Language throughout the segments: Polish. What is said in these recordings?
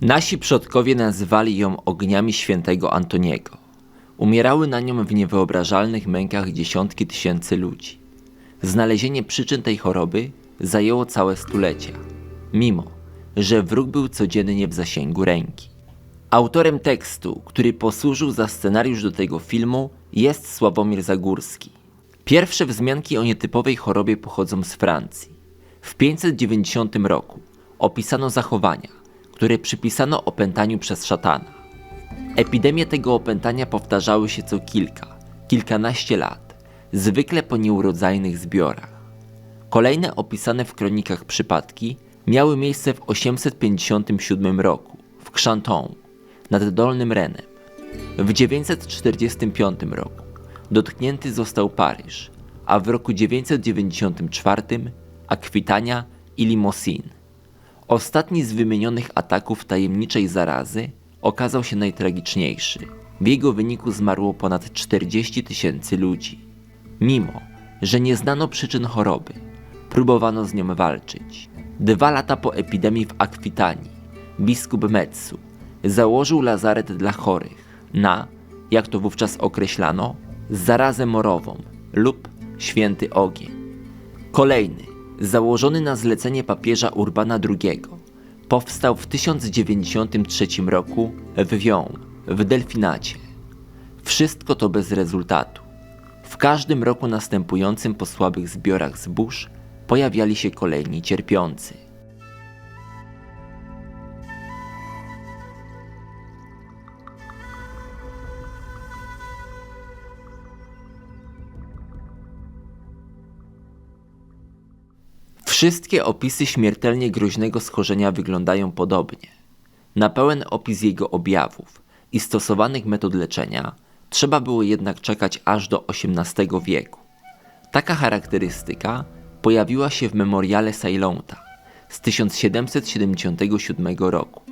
Nasi przodkowie nazywali ją ogniami świętego Antoniego. Umierały na nią w niewyobrażalnych mękach dziesiątki tysięcy ludzi. Znalezienie przyczyn tej choroby zajęło całe stulecia, mimo że wróg był codziennie w zasięgu ręki. Autorem tekstu, który posłużył za scenariusz do tego filmu, jest Sławomir Zagórski. Pierwsze wzmianki o nietypowej chorobie pochodzą z Francji. W 590 roku opisano zachowania, które przypisano opętaniu przez szatana. Epidemie tego opętania powtarzały się co kilka, kilkanaście lat, zwykle po nieurodzajnych zbiorach. Kolejne opisane w kronikach przypadki miały miejsce w 857 roku w Xanton nad Dolnym Renem. W 945 roku dotknięty został Paryż, a w roku 994 Akwitania i Limousin. Ostatni z wymienionych ataków tajemniczej zarazy okazał się najtragiczniejszy. W jego wyniku zmarło ponad 40 tysięcy ludzi. Mimo, że nie znano przyczyn choroby, próbowano z nią walczyć. Dwa lata po epidemii w Akwitanii, biskup Metsu założył lazaret dla chorych na, jak to wówczas określano, zarazę morową lub święty ogień. Kolejny, założony na zlecenie papieża Urbana II, powstał w 1093 roku w Vion, w Delfinacie. Wszystko to bez rezultatu. W każdym roku następującym po słabych zbiorach zbóż pojawiali się kolejni cierpiący. Wszystkie opisy śmiertelnie groźnego schorzenia wyglądają podobnie. Na pełen opis jego objawów i stosowanych metod leczenia trzeba było jednak czekać aż do XVIII wieku. Taka charakterystyka pojawiła się w memoriale Ceylonta z 1777 roku.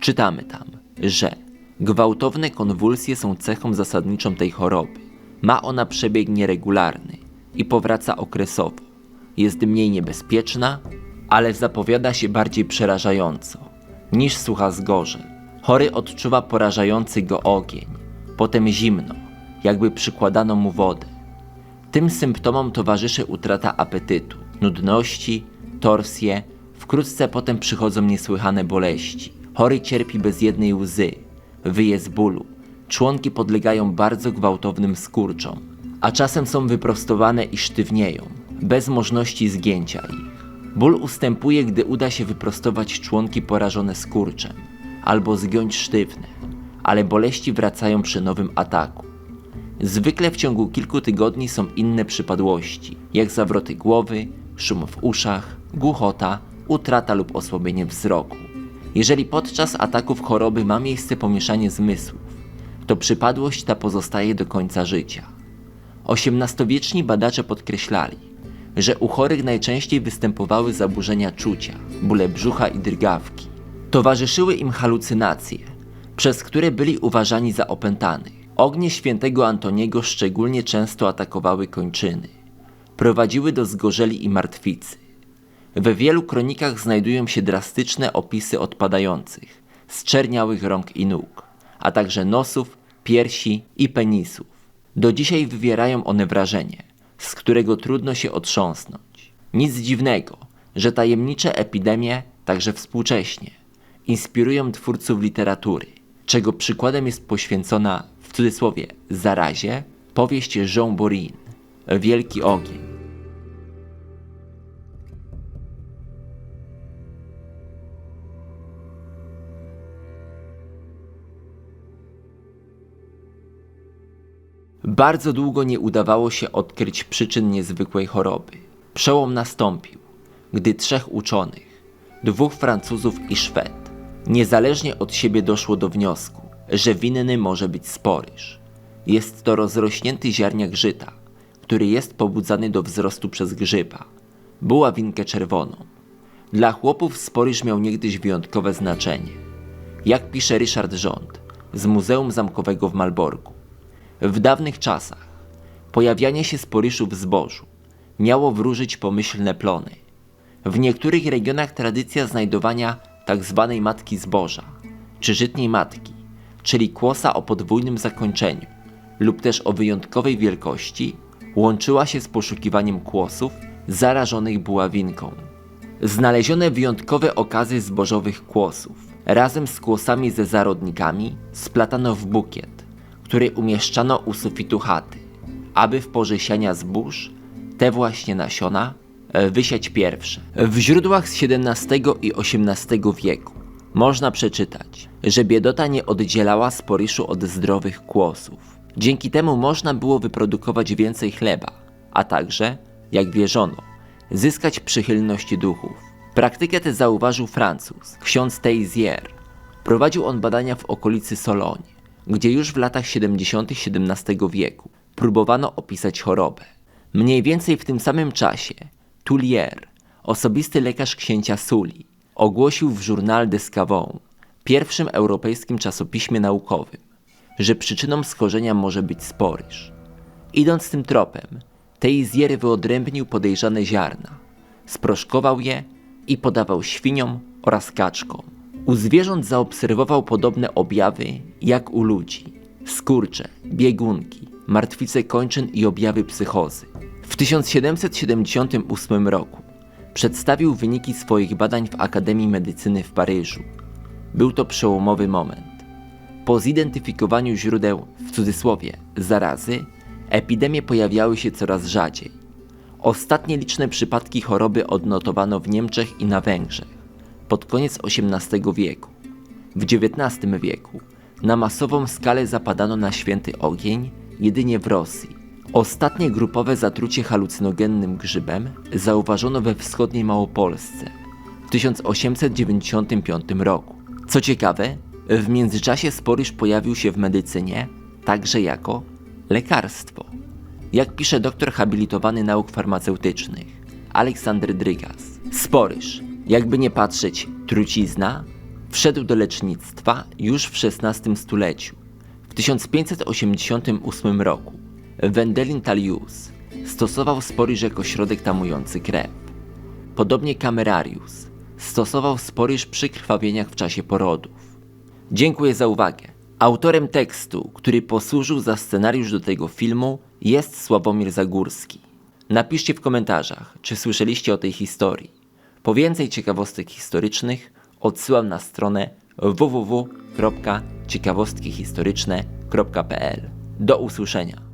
Czytamy tam, że gwałtowne konwulsje są cechą zasadniczą tej choroby. Ma ona przebieg nieregularny i powraca okresowo. Jest mniej niebezpieczna, ale zapowiada się bardziej przerażająco niż sucha zgorzel. Chory odczuwa porażający go ogień, potem zimno, jakby przykładano mu wodę. Tym symptomom towarzyszy utrata apetytu, nudności, torsje, wkrótce potem przychodzą niesłychane boleści. Chory cierpi bez jednej łzy, wyje z bólu, członki podlegają bardzo gwałtownym skurczom, a czasem są wyprostowane i sztywnieją, bez możliwości zgięcia ich. Ból ustępuje, gdy uda się wyprostować członki porażone skurczem albo zgiąć sztywne, ale boleści wracają przy nowym ataku. Zwykle w ciągu kilku tygodni są inne przypadłości, jak zawroty głowy, szum w uszach, głuchota, utrata lub osłabienie wzroku. Jeżeli podczas ataków choroby ma miejsce pomieszanie zmysłów, to przypadłość ta pozostaje do końca życia. XVIII-wieczni badacze podkreślali, że u chorych najczęściej występowały zaburzenia czucia, bóle brzucha i drgawki. Towarzyszyły im halucynacje, przez które byli uważani za opętanych. Ognie świętego Antoniego szczególnie często atakowały kończyny. Prowadziły do zgorzeli i martwicy. We wielu kronikach znajdują się drastyczne opisy odpadających, zczerniałych rąk i nóg, a także nosów, piersi i penisów. Do dzisiaj wywierają one wrażenie, z którego trudno się otrząsnąć. Nic dziwnego, że tajemnicze epidemie, także współcześnie, inspirują twórców literatury, czego przykładem jest poświęcona, w cudzysłowie, zarazie, powieść Jean Borin, Wielki Ogień. Bardzo długo nie udawało się odkryć przyczyn niezwykłej choroby. Przełom nastąpił, gdy trzech uczonych, dwóch Francuzów i Szwed, niezależnie od siebie doszło do wniosku, że winny może być sporyż. Jest to rozrośnięty ziarniak żyta, który jest pobudzany do wzrostu przez grzyba. Była winkę czerwoną. Dla chłopów sporyż miał niegdyś wyjątkowe znaczenie. Jak pisze Ryszard Rząd z Muzeum Zamkowego w Malborku. W dawnych czasach pojawianie się sporyszu w zbożu miało wróżyć pomyślne plony. W niektórych regionach tradycja znajdowania tzw. matki zboża, czy żytniej matki, czyli kłosa o podwójnym zakończeniu lub też o wyjątkowej wielkości, łączyła się z poszukiwaniem kłosów zarażonych buławinką. Znalezione wyjątkowe okazy zbożowych kłosów razem z kłosami ze zarodnikami splatano w bukiet, który umieszczano u sufitu chaty, aby w porze siania zbóż te właśnie nasiona e, wysiać pierwsze. W źródłach z XVII i XVIII wieku można przeczytać, że biedota nie oddzielała sporyszu od zdrowych kłosów. Dzięki temu można było wyprodukować więcej chleba, a także, jak wierzono, zyskać przychylność duchów. Praktykę tę zauważył Francuz, ksiądz Teisier. Prowadził on badania w okolicy Soloń, gdzie już w latach 70. XVII wieku próbowano opisać chorobę. Mniej więcej w tym samym czasie Tullier, osobisty lekarz księcia Sully, ogłosił w Journal des Cavons, pierwszym europejskim czasopiśmie naukowym, że przyczyną schorzenia może być sporyż. Idąc tym tropem, Teisier wyodrębnił podejrzane ziarna, sproszkował je i podawał świniom oraz kaczkom. U zwierząt zaobserwował podobne objawy jak u ludzi: skurcze, biegunki, martwice kończyn i objawy psychozy. W 1778 roku przedstawił wyniki swoich badań w Akademii Medycyny w Paryżu. Był to przełomowy moment. Po zidentyfikowaniu źródeł, w cudzysłowie, zarazy, epidemie pojawiały się coraz rzadziej. Ostatnie liczne przypadki choroby odnotowano w Niemczech i na Węgrzech pod koniec XVIII wieku. W XIX wieku na masową skalę zapadano na święty ogień jedynie w Rosji. Ostatnie grupowe zatrucie halucynogennym grzybem zauważono we wschodniej Małopolsce w 1895 roku. Co ciekawe, w międzyczasie sporyż pojawił się w medycynie także jako lekarstwo. Jak pisze doktor habilitowany nauk farmaceutycznych Aleksander Drygas, sporyż, jakby nie patrzeć, trucizna, wszedł do lecznictwa już w XVI stuleciu. W 1588 roku Wendelin Talius stosował sporyż jako środek tamujący krew. Podobnie Camerarius stosował sporyż przy krwawieniach w czasie porodów. Dziękuję za uwagę. Autorem tekstu, który posłużył za scenariusz do tego filmu, jest Sławomir Zagórski. Napiszcie w komentarzach, czy słyszeliście o tej historii. Po więcej ciekawostek historycznych odsyłam na stronę www.ciekawostkihistoryczne.pl. Do usłyszenia.